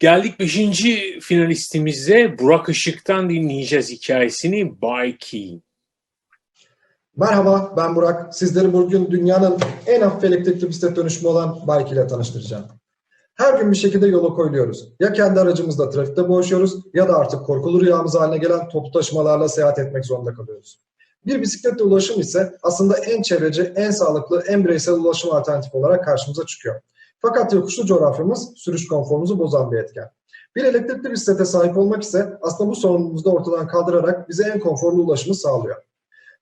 Geldik 5. finalistimize Burak Işık'tan dinleyeceğiz hikayesini Bay Key. Merhaba ben Burak. Sizleri bugün dünyanın en hafif elektrikli bisiklet dönüşümü olan Bike ile tanıştıracağım. Her gün bir şekilde yola koyuluyoruz. Ya kendi aracımızla trafikte boğuşuyoruz ya da artık korkulu rüyamız haline gelen toplu taşımalarla seyahat etmek zorunda kalıyoruz. Bir bisikletle ulaşım ise aslında en çevreci, en sağlıklı, en bireysel ulaşım alternatifi olarak karşımıza çıkıyor. Fakat yokuşlu coğrafyamız sürüş konforumuzu bozan bir etken. Bir elektrikli bisiklete sahip olmak ise aslında bu sorunumuzu da ortadan kaldırarak bize en konforlu ulaşımı sağlıyor.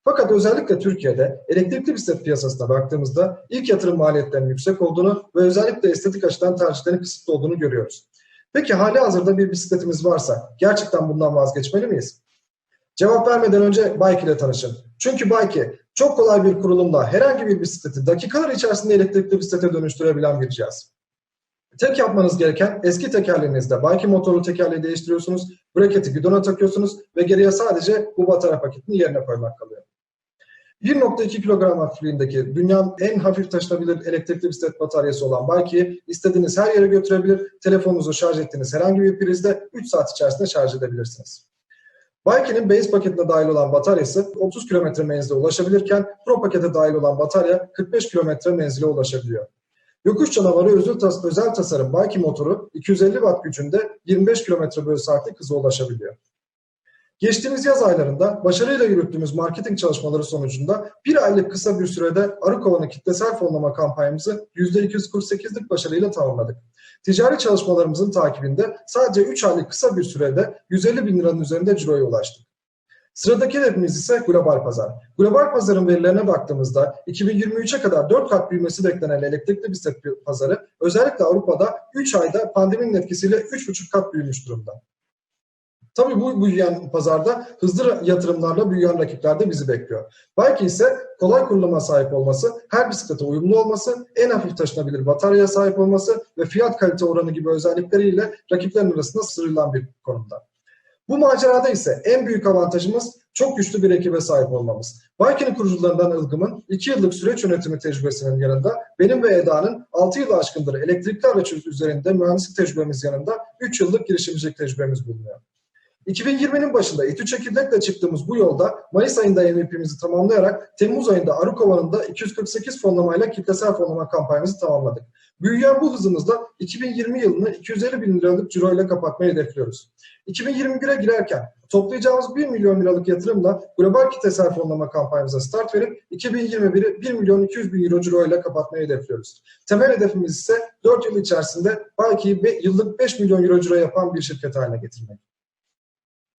Fakat özellikle Türkiye'de elektrikli bisiklet piyasasına baktığımızda ilk yatırım maliyetlerinin yüksek olduğunu ve özellikle estetik açıdan tercihlerin kısıtlı olduğunu görüyoruz. Peki hali hazırda bir bisikletimiz varsa gerçekten bundan vazgeçmeli miyiz? Cevap vermeden önce Bike ile tanışın. Çünkü Bike çok kolay bir kurulumla herhangi bir bisikleti dakikalar içerisinde elektrikli bisiklete dönüştürebilen bir cihaz. Tek yapmanız gereken eski tekerlerinizde Bike motorlu tekerleği değiştiriyorsunuz, braketi gidona takıyorsunuz ve geriye sadece bu batarya paketini yerine koymak kalıyor. 1.2 kilogram hafifliğindeki dünyanın en hafif taşınabilir elektrikli bisiklet bataryası olan Bike'i istediğiniz her yere götürebilir, telefonunuzu şarj ettiğiniz herhangi bir prizde 3 saat içerisinde şarj edebilirsiniz. Bike'nin base paketine dahil olan bataryası 30 km menzile ulaşabilirken Pro pakete dahil olan batarya 45 km menzile ulaşabiliyor. Yokuş canavarı özel, tas özel tasarım Bike motoru 250 watt gücünde 25 km bölü saatlik hıza ulaşabiliyor. Geçtiğimiz yaz aylarında başarıyla yürüttüğümüz marketing çalışmaları sonucunda bir aylık kısa bir sürede Arıkova'nın kitlesel fonlama kampanyamızı %248'lik başarıyla tamamladık. Ticari çalışmalarımızın takibinde sadece 3 aylık kısa bir sürede 150 bin liranın üzerinde ciroya ulaştık. Sıradaki hedefimiz ise global pazar. Global pazarın verilerine baktığımızda 2023'e kadar 4 kat büyümesi beklenen elektrikli bisiklet pazarı özellikle Avrupa'da 3 ayda pandeminin etkisiyle 3,5 kat büyümüş durumda. Tabii bu büyüyen pazarda hızlı yatırımlarla büyüyen rakipler de bizi bekliyor. Belki ise kolay kuruluma sahip olması, her bisiklete uyumlu olması, en hafif taşınabilir bataryaya sahip olması ve fiyat kalite oranı gibi özellikleriyle rakiplerin arasında sıyrılan bir konumda. Bu macerada ise en büyük avantajımız çok güçlü bir ekibe sahip olmamız. Bike'nin kurucularından Ilgım'ın 2 yıllık süreç yönetimi tecrübesinin yanında benim ve Eda'nın 6 yıl aşkındır elektrikli araç üzerinde mühendislik tecrübemiz yanında 3 yıllık girişimcilik tecrübemiz bulunuyor. 2020'nin başında İTÜ Çekirdek'le çıktığımız bu yolda Mayıs ayında MVP'mizi tamamlayarak Temmuz ayında Arıkova'nın da 248 fonlamayla kitlesel fonlama kampanyamızı tamamladık. Büyüyen bu hızımızda 2020 yılını 250 bin liralık ciro ile kapatmayı hedefliyoruz. 2021'e girerken toplayacağımız 1 milyon liralık yatırımla global kitlesel fonlama kampanyamıza start verip 2021'i 1 milyon 200 bin euro ciro ile kapatmayı hedefliyoruz. Temel hedefimiz ise 4 yıl içerisinde belki yıllık 5 milyon euro ciro yapan bir şirket haline getirmek.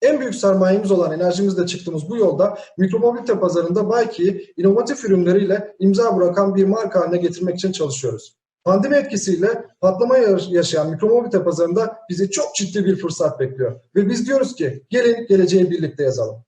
En büyük sermayemiz olan enerjimizle çıktığımız bu yolda mikromobilite pazarında Bike'i inovatif ürünleriyle imza bırakan bir marka haline getirmek için çalışıyoruz. Pandemi etkisiyle patlama yaşayan mikromobilite pazarında bizi çok ciddi bir fırsat bekliyor. Ve biz diyoruz ki gelin geleceği birlikte yazalım.